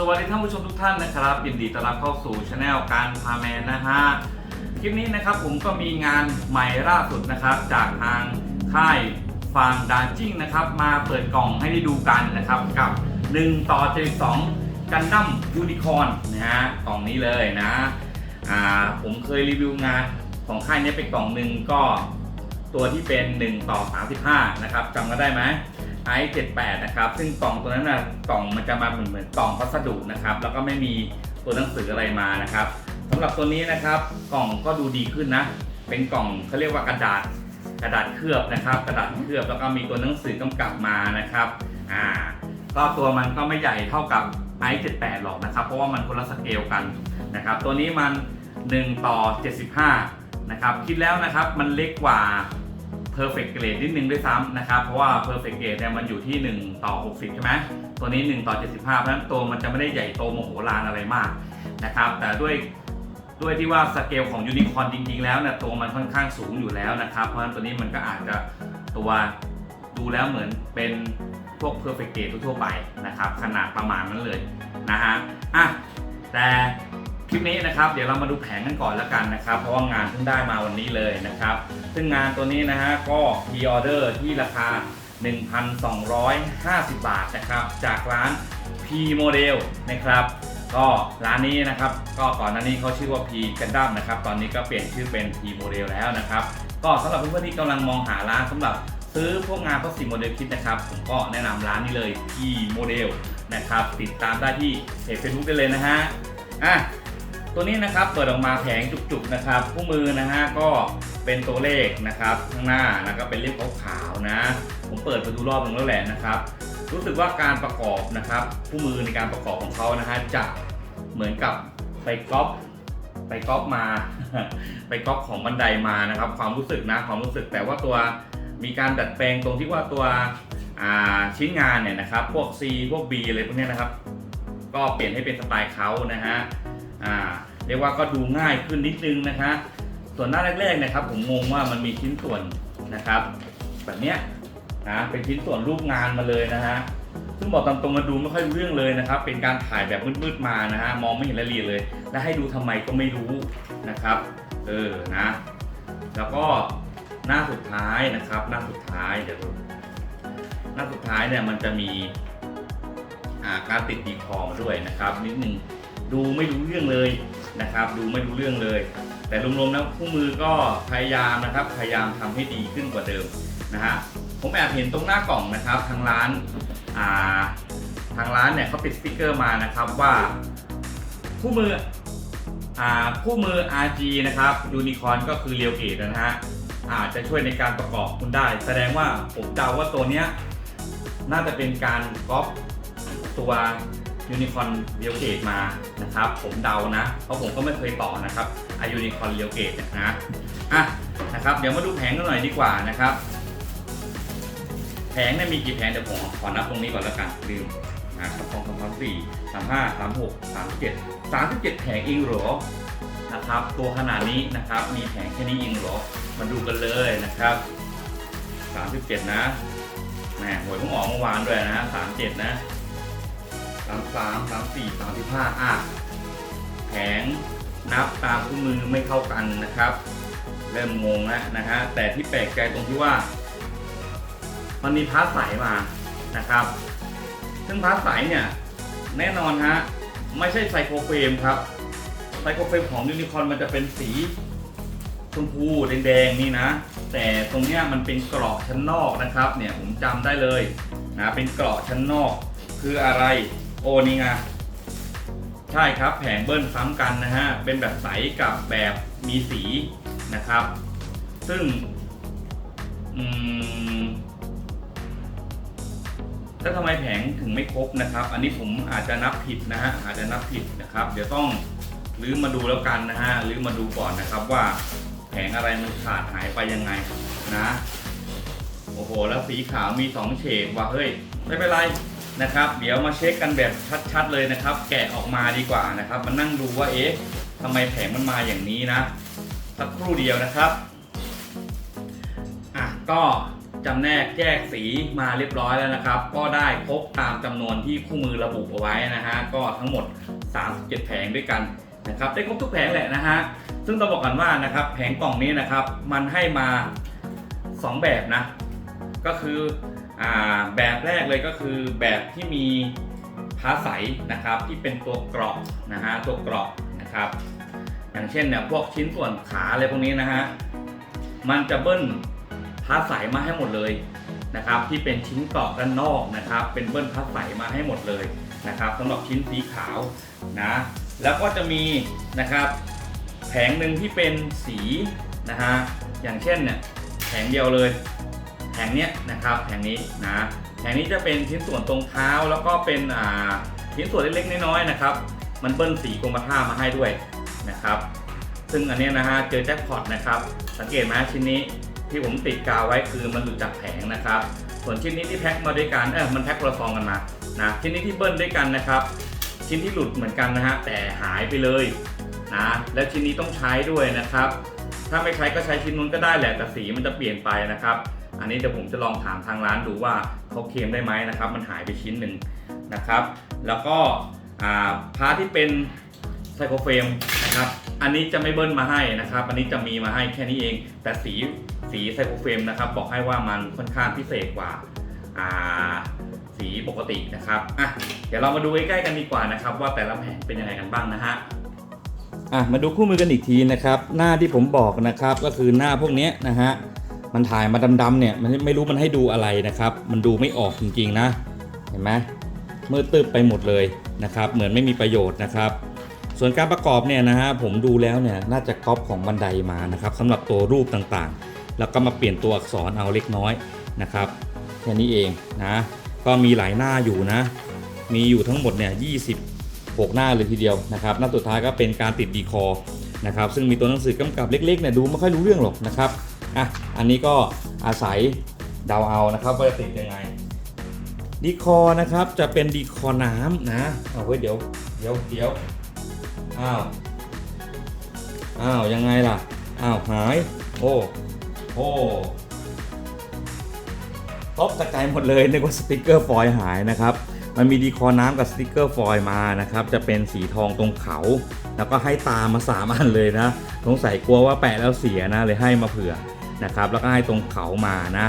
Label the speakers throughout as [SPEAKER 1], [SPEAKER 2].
[SPEAKER 1] สวัสดีท่านผู้ชมทุกท่านนะครับยินดีต้อนรับเข้าสู่ช anel การพาแมนนะฮะคลิปนี้นะครับผมก็มีงานใหม่ล่าสุดนะครับ จากทางค่ายฟางดานจิ้งนะครับ มาเปิดกล่องให้ได้ดูกันนะครับกับ 1 ต่อ72กันดั้มยูนิคอนนะฮะกล่องนี้เลยนะอ่าผมเคยรีวิวงานของค่ายนี้เป็นกล่องหนึ่งก็ตัวที่เป็น 1 ต่อ 35 นะครับจำกันได้ไหม ไอ78 นะครับ ซึ่งกล่องตัวนั้นนะกล่องมันจะมาเหมือนเหมือนกล่องพัสดุนะครับ แล้วก็ไม่มีตัวหนังสืออะไรมานะครับสำหรับตัวนี้นะครับกล่องก็ดูดีขึ้นนะ เป็นกล่องเขาเรียกว่ากระดาษกระดาษเคลือบนะครับ กระดาษเคลือบแล้วก็มีตัวหนังสือกำกับมานะครับอ่าก็ตัวมันก็ไม่ใหญ่เท่ากับไอ78 หรอกนะครับ เพราะว่ามันคนละสเกลกันนะครับ ตัวนี้มัน 1 ต่อ 75 นะครับ คิดแล้วนะครับมันเล็กกว่า perfect grade นิดนึงด้วยซ้ำนะครับ เพราะว่า perfect grade เนี่ยมันอยู่ที่ 1 ต่อ 60 ใช่ไหมตัวนี้ 1 ต่อ 75 เพราะฉะนั้นตัวมันจะไม่ได้ใหญ่โตโมโหลานอะไรมากนะครับ แต่ด้วยด้วยที่ว่าสเกลของยูนิคอร์นจริง ๆ แล้วเนี่ยตัวมันค่อนข้างสูงอยู่แล้วนะครับ เพราะฉะนั้นตัวนี้มันก็อาจจะตัวดูแล้วเหมือนเป็นพวก perfect grade ทั่วๆไปนะครับ ขนาดประมาณนั้นเลยนะฮะอะแต่ คลิปนี้นะครับเดี๋ยวเรามาดูแผงกันก่อนแล้วกันนะครับ เพราะว่างานเพิ่งได้มาวันนี้เลยนะครับ ซึ่งงานตัวนี้นะฮะก็พีออเดอร์ที่ราคา 1,250 บาทนะครับ จากร้าน P Model นะครับ ก็ร้านนี้นะครับ ก็ก่อนหน้านี้เขาชื่อว่า P Gundam นะครับ ตอนนี้ก็เปลี่ยนชื่อเป็น P Model แล้วนะครับ ก็สำหรับเพื่อนๆที่กำลังมองหาร้านสำหรับซื้อพวกงานพวกสีโมเดลคิดนะครับ ผมก็แนะนำร้านนี้เลย P Model นะครับ ติดตามได้ที่เพจ Facebook ได้เลยนะฮะอะ ตัวนี้นะครับเปิดออกมาแผงจุกๆนะครับคู่มือนะฮะก็เป็นตัวเลขนะครับข้างหน้านะครับเป็นเล่มขาวๆนะ ผมเปิดไปดูรอบหนึงแล้วแหละนะครับ รู้สึกว่าการประกอบนะครับคู่มือในการประกอบของเขานะฮะจะเหมือนกับไปก๊อปไปก๊อปมา ไปก๊อปของบันไดมานะครับ ความรู้สึกนะความรู้สึกแต่ว่าตัวมีการดัดแปลงตรงที่ว่าตัวชิ้นงานเนี่ยนะครับ พวก C พวก B อะไรพวกนี้นะครับ ก็เปลี่ยนให้เป็นสไตล์เขานะฮะ อ่าเรียกว่าก็ดูง่ายขึ้นนิดนึงนะคะ ส่วนหน้าแรกๆนะครับ ผมงงว่ามันมีชิ้นส่วนนะครับ แบบเนี้ยนะเป็นชิ้นส่วนรูปงานมาเลยนะฮะซึ่งบอกตามตรงมาดูไม่ค่อยเรื่องเลยนะครับ เป็นการถ่ายแบบมืดๆมานะฮะมองไม่เห็นรายละเอียดเลย และให้ดูทำไมก็ไม่รู้นะครับ เออนะ แล้วก็หน้าสุดท้ายนะครับ หน้าสุดท้ายเดี๋ยวดูหน้าสุดท้ายเนี่ยมันจะมีการติดดีคอมาด้วยนะครับ นิดนึง ดูไม่รู้เรื่องเลยนะครับ ดูไม่รู้เรื่องเลย แต่รวมๆแล้วคู่มือก็พยายามนะครับ พยายามทำให้ดีขึ้นกว่าเดิมนะฮะผมแอบเห็นตรงหน้ากล่องนะครับทางร้านอ่าทางร้านเนี่ยเขาติดสติ๊กเกอร์มานะครับว่าคู่มืออ่าคู่มือ RG นะครับยูนิคอนก็คือเรียวเกตนะฮะอาจจะช่วยในการประกอบคุณได้ แสดงว่าผมเดาว่าตัวเนี้ยน่าจะเป็นการก๊อปตัว ยูนิคอนเรียวเกตมานะครับ ผมเดานะ เพราะผมก็ไม่เคยต่อนะครับอายูนิคอนเรียวเกตนะอะนะครับ เดี๋ยวมาดูแผงกันหน่อยดีกว่านะครับ แผงเนี่ยมีกี่แผงเดี๋ยวผมขอนับตรงนี้ก่อนแล้วกันลืมนะครับสองสามสามสี่สามห้าสามหกสามเจ็ดสามสิบเจ็ดแผงเองหรอนะครับ ตัวขนาดนี้นะครับ มีแผงแค่นี้เองหรอ มาดูกันเลยนะครับสามสิบเจ็ดนะแหมหวยเพิ่งออกเมื่อวานด้วยนะสามเจ็ดนะ สามสามสามสี่สามสิบห้าอะแผงนับตามคู่มือไม่เข้ากันนะครับ เริ่มงงแล้วนะฮะแต่ที่แปลกใจตรงที่ว่า มันมีพาร์ทใสมานะครับ ซึ่งพาร์ทใสเนี่ยแน่นอนฮะไม่ใช่ไซโครเฟรมครับไซโครเฟรมของยูนิคอนมันจะเป็นสีชมพูแดงๆนี่นะ แต่ตรงเนี้ยมันเป็นเกราะชั้นนอกนะครับ เนี่ยผมจำได้เลยนะเป็นเกราะชั้นนอกคืออะไร โอนี่ไงใช่ครับแผงเบิ้ลซ้ำกันนะฮะ เป็นแบบใสกับแบบมีสีนะครับ ซึ่งอืมแล้วทำไมแผงถึงไม่ครบนะครับ อันนี้ผมอาจจะนับผิดนะฮะอาจจะนับผิดนะครับ เดี๋ยวต้องรื้อมาดูแล้วกันนะฮะรื้อมาดูก่อนนะครับว่าแผงอะไรมันขาดหายไปยังไงนะ โอ้โห แล้วสีขาวมีสองเฉดว่ะเฮ้ย ไม่เป็นไร นะครับ เดี๋ยวมาเช็คกันแบบชัดๆเลยนะครับ แกะออกมาดีกว่านะครับมานั่งดูว่าเอ๊ะทำไมแผงมันมาอย่างนี้นะสักครู่เดียวนะครับอะก็จำแนกแยกสีมาเรียบร้อยแล้วนะครับ ก็ได้ครบตามจำนวนที่คู่มือระบุเอาไว้นะฮะก็ทั้งหมด 37 แผงด้วยกันนะครับได้ครบทุกแผงแหละนะฮะซึ่งต้องบอกกันว่านะครับแผงกล่องนี้นะครับมันให้มา 2 แบบนะก็คือ แบบแรกเลยก็คือแบบที่มีผ้าใสนะครับที่เป็นตัวกราะนะฮะตัวกราะนะครับอย่างเช่นเนี่ยพวกชิ้นส่วนขาอะไรพวกนี้นะฮะมันจะเบิ้ลผ้าใสมาให้หมดเลยนะครับที่เป็นชิ้นกราะด้านนอกนะครับ เป็นเบิ้ลผ้าใสมาให้หมดเลยนะครับสำหรับชิ้นสีขาวนะแล้วก็จะมีนะครับแผงหนึ่งที่เป็นสีนะฮะอย่างเช่นเนี่ยแผงเดียวเลย ผงเนี้ยนะครับแผงนี้นะแผงนี้จะเป็นชิ้นส่วนตรงเท้าแล้วก็เป็นอ่าชิ้นส่วนเล็กๆน้อยๆนะครับ มันเบิ้ลสีกรมท่ามาให้ด้วยนะครับ ซึ่งอันนี้นะฮะเจอแจ็คพอตนะครับสังเกตไหมชิ้นนี้ที่ผมติดกาวไว้คือมันหลุดจากแผงนะครับ ส่วนชิ้นนี้ที่แพ็คมาด้วยกันเออมันแพ็คคนละซองกันมานะชิ้นนี้ที่เบิ้ลด้วยกันนะครับ ชิ้นที่หลุดเหมือนกันนะฮะแต่หายไปเลยนะแล้วชิ้นนี้ต้องใช้ด้วยนะครับ ถ้าไม่ใช้ก็ใช้ชิ้นนู้นก็ได้แหละแต่สีมันจะเปลี่ยนไปนะครับ อันนี้เดี๋ยวผมจะลองถามทางร้านดูว่าเขาเคลมได้ไหมนะครับ มันหายไปชิ้นหนึ่งนะครับ แล้วก็พาร์ทที่เป็นไซโครเฟรมนะครับ อันนี้จะไม่เบิ้ลมาให้นะครับ อันนี้จะมีมาให้แค่นี้เอง แต่สีสีไซโครเฟรมนะครับ บอกให้ว่ามันค่อนข้างพิเศษกว่าสีปกตินะครับอะเดี๋ยวเรามาดูใกล้ๆกันดีกว่านะครับ ว่าแต่ละแผงเป็นยังไงกันบ้างนะฮะอะมาดูคู่มือกันอีกทีนะครับ หน้าที่ผมบอกนะครับก็คือหน้าพวกนี้นะฮะ มันถ่ายมาดำๆเนี่ยมันไม่รู้มันให้ดูอะไรนะครับ มันดูไม่ออกจริงๆนะ เห็นไหมมืดตึบไปหมดเลยนะครับ เหมือนไม่มีประโยชน์นะครับ ส่วนการประกอบเนี่ยนะฮะผมดูแล้วเนี่ยน่าจะก๊อปของบันไดมานะครับสำหรับตัวรูปต่างๆ แล้วก็มาเปลี่ยนตัวอักษรเอาเล็กน้อยนะครับแค่นี้เองนะก็มีหลายหน้าอยู่นะ มีอยู่ทั้งหมดเนี่ย26 หน้าเลยทีเดียวนะครับ หน้าสุดท้ายก็เป็นการติดดีคอร์นะครับซึ่งมีตัวหนังสือกำกับเล็กๆเนี่ยดูไม่ค่อยรู้เรื่องหรอกนะครับ อะอันนี้ก็อาศัยเดาเอานะครับว่าจะติดยังไงดีคอนะครับจะเป็นดีคอน้ำนะเอาไว้เดี๋ยวเดี๋ยวเดี๋ยวอ้าวอ้าวยังไงล่ะอ้าวหายโอ้โอ้ตบกระจายหมดเลยนึกว่าสติกเกอร์ฟอยหายนะครับมันมีดีคอน้ำกับสติกเกอร์ฟอยมานะครับจะเป็นสีทองตรงเขา แล้วก็ให้ตามมาสามอันเลยนะสงสัยกลัวว่าแปะแล้วเสียนะเลยให้มาเผื่อ นะครับ แล้วก็ให้ตรงเขามานะ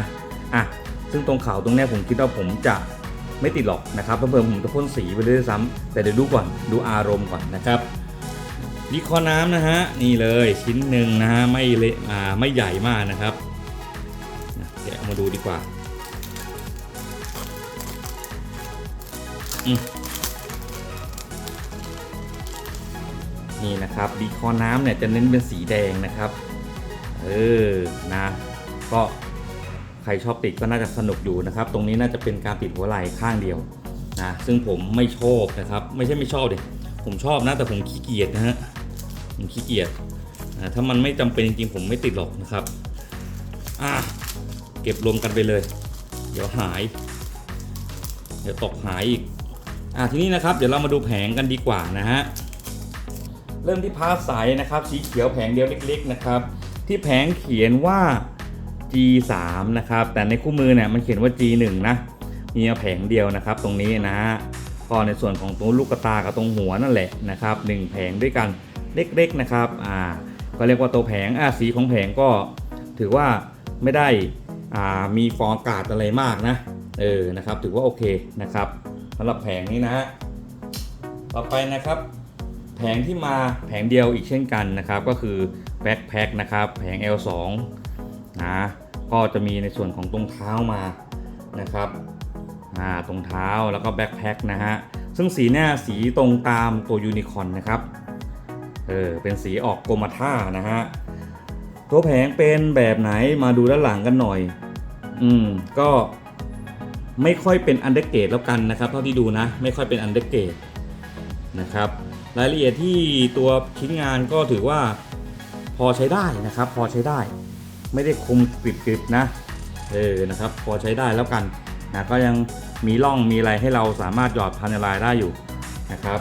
[SPEAKER 1] อะซึ่งตรงเขาตรงนี้ผมคิดว่าผมจะไม่ติดหรอกนะครับเพิ่มผมจะพ่นสีไปเรื่อยๆซ้ำแต่เดี๋ยวดูก่อนดูอารมณ์ก่อนนะครับดีคอร์น้ำนะฮะนี่เลยชิ้นหนึ่งนะฮะไม่เละอ่าไม่ใหญ่มากนะครับเดี๋ยวเอามาดูดีกว่านี่นะครับดีคอน้ำเนี่ยจะเน้นเป็นสีแดงนะครับ เออนะก็ใครชอบติดก็น่าจะสนุกอยู่นะครับ ตรงนี้น่าจะเป็นการติดหัวไหล่ข้างเดียวนะซึ่งผมไม่ชอบนะครับ ไม่ใช่ไม่ชอบดิผมชอบนะแต่ผมขี้เกียจนะฮะผมขี้เกียจอ่าถ้ามันไม่จำเป็นจริงๆผมไม่ติดหรอกนะครับอะเก็บรวมกันไปเลย เดี๋ยวหาย เดี๋ยวตกหายอีกอะทีนี้นะครับ เดี๋ยวเรามาดูแผงกันดีกว่านะฮะเริ่มที่พาร์ทใสนะครับ สีเขียวแผงเดียวเล็ก ๆ นะครับ ที่แผงเขียนว่า G3 นะครับ แต่ในคู่มือเนี่ยมันเขียนว่า G1 นะ มีแผงเดียวนะครับ ตรงนี้นะฮะก็ในส่วนของตรงลูกตากับตรงหัวนั่นแหละนะครับหนึ่งแผงด้วยกันเล็กๆนะครับอ่าก็เรียกว่าตัวแผงอ่าสีของแผงก็ถือว่าไม่ได้อ่ามีฟองอากาศอะไรมากนะเออนะครับถือว่าโอเคนะครับสำหรับแผงนี้นะฮะต่อไปนะครับ แผงที่มาแผงเดียวอีกเช่นกันนะครับ ก็คือ แบ็คแพ็คนะครับแผง L2 นะก็จะมีในส่วนของตรงเท้ามานะครับอ่าตรงเท้าแล้วก็แบ็คแพ็คนะฮะซึ่งสีหน้าสีตรงตามตัวยูนิคอนนะครับเออเป็นสีออกโกมาท่านะฮะตัวแผงเป็นแบบไหนมาดูด้านหลังกันหน่อย อืมก็ไม่ค่อยเป็นอันเดอร์เกตแล้วกันนะครับ เท่าที่ดูนะ ไม่ค่อยเป็นอันเดอร์เกตนะครับ รายละเอียดที่ตัวชิ้นงานก็ถือว่า พอใช้ได้นะครับ พอใช้ได้ ไม่ได้คมกริบๆนะ เออ นะครับ พอใช้ได้แล้วกันนะก็ยังมีร่องมีอะไรให้เราสามารถหยอดพันลายได้อยู่นะครับ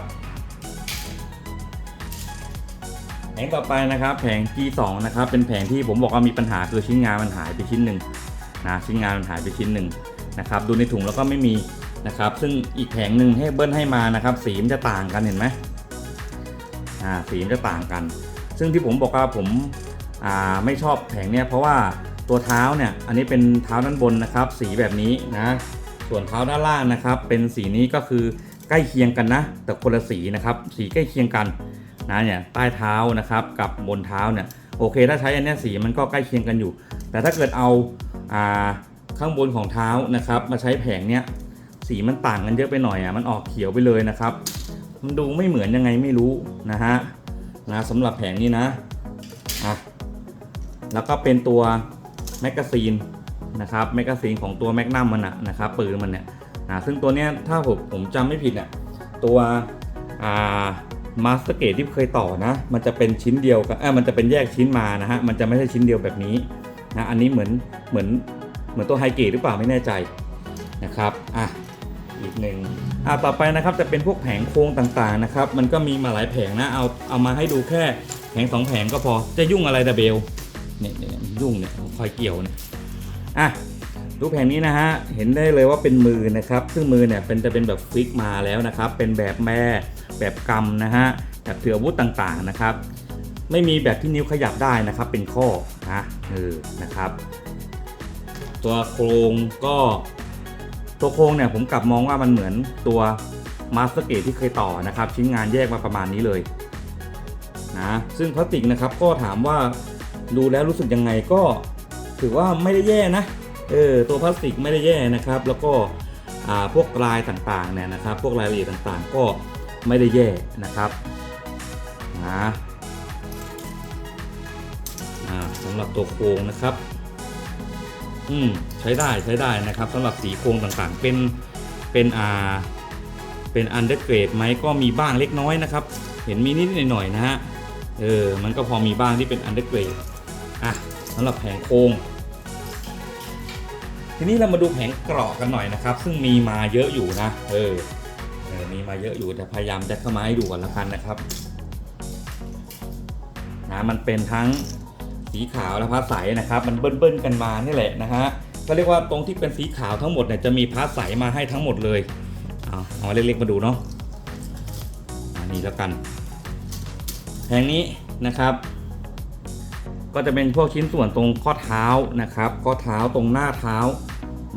[SPEAKER 1] แผงต่อไปนะครับ แผง G2 นะครับ เป็นแผงที่ผมบอกว่ามีปัญหาคือชิ้นงานมันหายไปชิ้นหนึ่งนะชิ้นงานมันหายไปชิ้นหนึ่งนะครับ ดูในถุงแล้วก็ไม่มีนะครับ ซึ่งอีกแผงหนึ่งให้เบิ้ลให้มานะครับ สีมันจะต่างกันเห็นไหมอ่าสีมันจะต่างกัน ซึ่งที่ผมบอกว่าผมาไม่ชอบแผงเนี้ยเพราะว่าตัวเท้าเนี่ยอันนี้เป็นเท้าด้านบนนะครับ สีแบบนี้นะ ส่วนเท้าด้านล่างนะครับ เป็นสีนี้ก็คือใกล้เคียงกันนะ แต่คนละสีนะครับ สีใกล้เคียงกันนะเนี่ยใต้เท้านะครับกับบนเท้าเนี่ยโอเค ถ้าใช้อันนี้สีมันก็ใกล้เคียงกันอยู่ แต่ถ้าเกิดเอาอ่าข้างบนของเท้านะครับ มาใช้แผงเนี้ยสีมันต่างกันเยอะไปหน่อยอะมันออกเขียวไปเลยนะครับ มันดูไม่เหมือนยังไงไม่รู้นะฮะ นะสำหรับแผงนี้นะอะแล้วก็เป็นตัวแมกกาซีนนะครับแมกกาซีนของตัวแมกนัมมันนะนะครับปืนมันเนี่ยนะซึ่งตัวเนี้ยถ้าผมผมจำไม่ผิดเนี่ยตัวอ่ามาสเตอร์เกตที่เคยต่อนะ มันจะเป็นชิ้นเดียวกันเออมันจะเป็นแยกชิ้นมานะฮะมันจะไม่ใช่ชิ้นเดียวแบบนี้นะอันนี้เหมือนเหมือนเหมือนตัวไฮเกตหรือเปล่าไม่แน่ใจนะครับอะ อีกหนึ่งอ่าต่อไปนะครับจะเป็นพวกแผงโครงต่างๆนะครับ มันก็มีมาหลายแผงนะเอาเอามาให้ดูแค่แผงสองแผงก็พอจะยุ่งอะไรดะเบลเนี่ยเนี่ยมันยุ่งเนี่ยคอยเกี่ยวเนี่ยอะดูแผงนี้นะฮะเห็นได้เลยว่าเป็นมือนะครับ ซึ่งมือเนี่ยเป็นจะเป็นแบบฟิกมาแล้วนะครับ เป็นแบบแม่แบบกำนะฮะแบบเถื่อวุธต่างๆนะครับ ไม่มีแบบที่นิ้วขยับได้นะครับ เป็นข้อนะเออนะครับ ตัวโครงก็ ตัวโครงเนี่ยผมกลับมองว่ามันเหมือนตัวมาสเตอร์เกตที่เคยต่อนะครับ ชิ้นงานแยกมาประมาณนี้เลยนะซึ่งพลาสติกนะครับก็ถามว่าดูแล้วรู้สึกยังไงก็ถือว่าไม่ได้แย่นะเออตัวพลาสติกไม่ได้แย่นะครับ แล้วก็อาพวกลายต่างๆเนี่ยนะครับ พวกรายละเอียดต่างๆ ก็ไม่ได้แย่นะครับนะสำหรับตัวโครงนะครับ อืมใช้ได้ใช้ได้นะครับสำหรับสีโครงต่างๆ เป็นเป็นอ่าเป็นอันเดอร์เกรดไหมก็มีบ้างเล็กน้อยนะครับ เห็นมีนิดหน่อยๆนะฮะเออมันก็พอมีบ้างที่เป็นอันเดอร์เกรดอะสำหรับแผงโครงทีนี้เรามาดูแผงเกราะกันหน่อยนะครับ ซึ่งมีมาเยอะอยู่นะเออเออมีมาเยอะอยู่แต่พยายามจะเข้ามาให้ดูกันละกันนะครับนะมันเป็นทั้ง สีขาวและพาใสนะครับ มันเบิ้ลๆกันมานี่แหละนะฮะก็เรียกว่าตรงที่เป็นสีขาวทั้งหมดเนี่ยจะมีพาใสมาให้ทั้งหมดเลยเอาเอาเล็กๆมาดูเนาะอันนี้แล้วกันแผงนี้นะครับ ก็จะเป็นพวกชิ้นส่วนตรงข้อเท้านะครับข้อเท้าตรงหน้าเท้า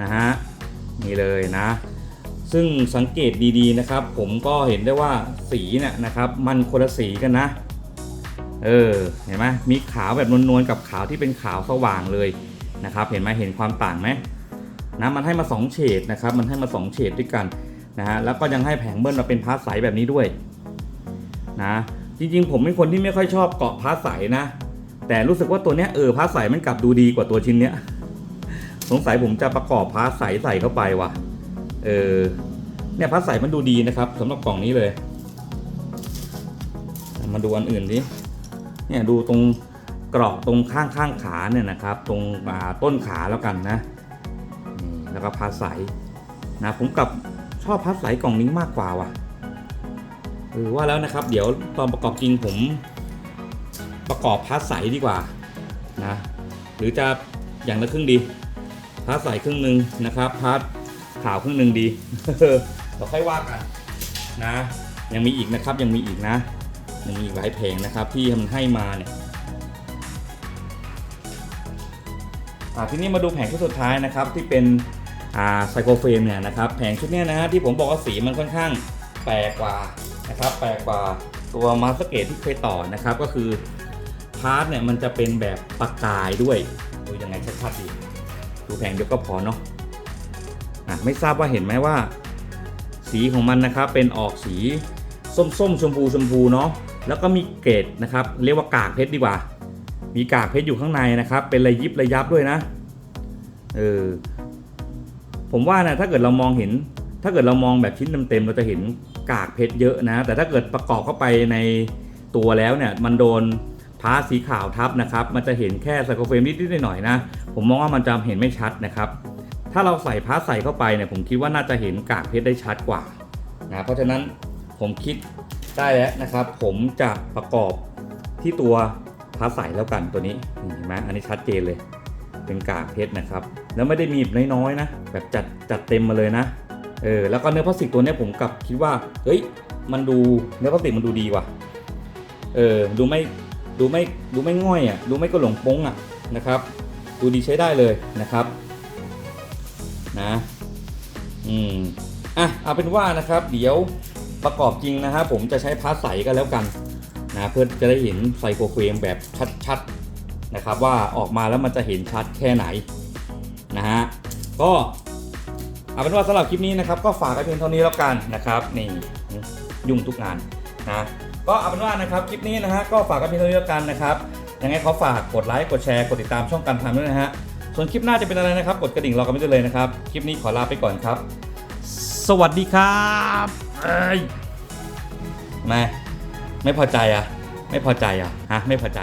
[SPEAKER 1] นะฮะนี่เลยนะ ซึ่งสังเกตดีๆนะครับ ผมก็เห็นได้ว่าสีเนี่ยนะครับ มันคนละสีกันนะ เออเห็นไหมมีขาวแบบนวลๆกับขาวที่เป็นขาวสว่างเลยนะครับ เห็นไหมเห็นความต่างไหมนะมันให้มา 2 เฉดนะครับ มันให้มา 2 เฉดด้วยกันนะฮะแล้วก็ยังให้แผงเบิ้ลมาเป็นพาร์ทใสแบบนี้ด้วยนะจริงๆ ผมเป็นคนที่ไม่ค่อยชอบเกาะพาร์ทใสนะ แต่รู้สึกว่าตัวเนี้ยเออพาร์ทใสมันกลับดูดีกว่าตัวชิ้นเนี้ยสงสัยผมจะประกอบพาร์ทใสใส่เข้าไปว่ะเออเนี่ยพาร์ทใสมันดูดีนะครับสำหรับกล่องนี้เลย มาดูอันอื่นดิ เนี่ยดูตรงกรอบตรงข้างข้างขาเนี่ยนะครับ ตรงต้นขาแล้วกันนะนี่แล้วก็พัดใสนะผมกับชอบพัดใสกล่องนี้มากกว่าว่ะเออว่าแล้วนะครับ เดี๋ยวตอนประกอบจริงผมประกอบพัดใสดีกว่านะหรือจะอย่างละครึ่งดีพัดใสครึ่งหนึ่งนะครับพัดขาวครึ่งหนึ่งดีเราค่อยว่ากันนะยังมีอีกนะครับยังมีอีกนะ มีอีกหลายเพลงนะครับที่มันให้มาเนี่ยทีนี้มาดูแผงชุดสุดท้ายนะครับที่เป็นไซโครเฟรมเนี่ยนะครับแผงชุดนี้นะฮะที่ผมบอกว่าสีมันค่อนข้างแปลกกว่านะครับแปลกกว่าตัวมาสเกตที่เคยต่อนะครับก็คือพาร์ทเนี่ยมันจะเป็นแบบประกายด้วยดูยังไงชัดๆดีดูแผงเดียวก็พอเนาะะไม่ทราบว่าเห็นไหมว่า สีของมันนะครับเป็นออกสีส้มส้มๆชมพูชมพูเนาะ แล้วก็มีเกรดนะครับ เรียกว่ากากเพชรดีกว่า มีกากเพชรอยู่ข้างในนะครับ เป็นระยิบระยับด้วยนะเออผมว่านะถ้าเกิดเรามองเห็น ถ้าเกิดเรามองแบบชิ้นเต็มๆเราจะเห็นกากเพชรเยอะนะ แต่ถ้าเกิดประกอบเข้าไปในตัวแล้วเนี่ยมันโดนพาสีขาวทับนะครับ มันจะเห็นแค่ไซโครเฟรมนิดๆหน่อยๆนะ ผมมองว่ามันจะเห็นไม่ชัดนะครับ ถ้าเราใส่พาใส่เข้าไปเนี่ยผมคิดว่าน่าจะเห็นกากเพชรได้ชัดกว่านะเพราะฉะนั้นผมคิด ได้แล้วนะครับ ผมจะประกอบที่ตัวพาใส่แล้วกันตัวนี้เห็นไหมอันนี้ชัดเจนเลย เป็นกากเพชรนะครับ แล้วไม่ได้มีแบบน้อยๆนะ แบบจัดจัดเต็มมาเลยนะเออแล้วก็เนื้อพลาสติกตัวนี้ผมกลับคิดว่าเฮ้ยมันดูเนื้อพลาสติกมันดูดีว่ะเออดูไม่ดูไม่ดูไม่ง่อยอะดูไม่กระหลงป้งอะนะครับ ดูดีใช้ได้เลยนะครับนะอืมอะเอาเป็นว่านะครับ เดี๋ยว ประกอบจริงนะครับผมจะใช้พาสใสกันแล้วกันนะเพื่อจะได้เห็นไซโครเฟรมแบบชัดๆนะครับ ว่าออกมาแล้วมันจะเห็นชัดแค่ไหนนะฮะก็เอาเป็นว่าสำหรับคลิปนี้นะครับ ก็ฝากไว้เพียงเท่านี้แล้วกันนะครับนี่ยุ่งทุกงานนะก็เอาเป็นว่านะครับคลิปนี้นะฮะก็ฝากไว้เพียงเท่านี้แล้วกันนะครับยังไงขอฝากกดไลค์กดแชร์กดติดตามช่องการทำด้วยนะฮะส่วนคลิปหน้าจะเป็นอะไรนะครับ กดกระดิ่งรอกันไม่ได้เลยนะครับ คลิปนี้ขอลาไปก่อนครับ สวัสดีครับ เอ้ไม่ไม่พอใจอะ ไม่พอใจอะฮะไม่พอใจ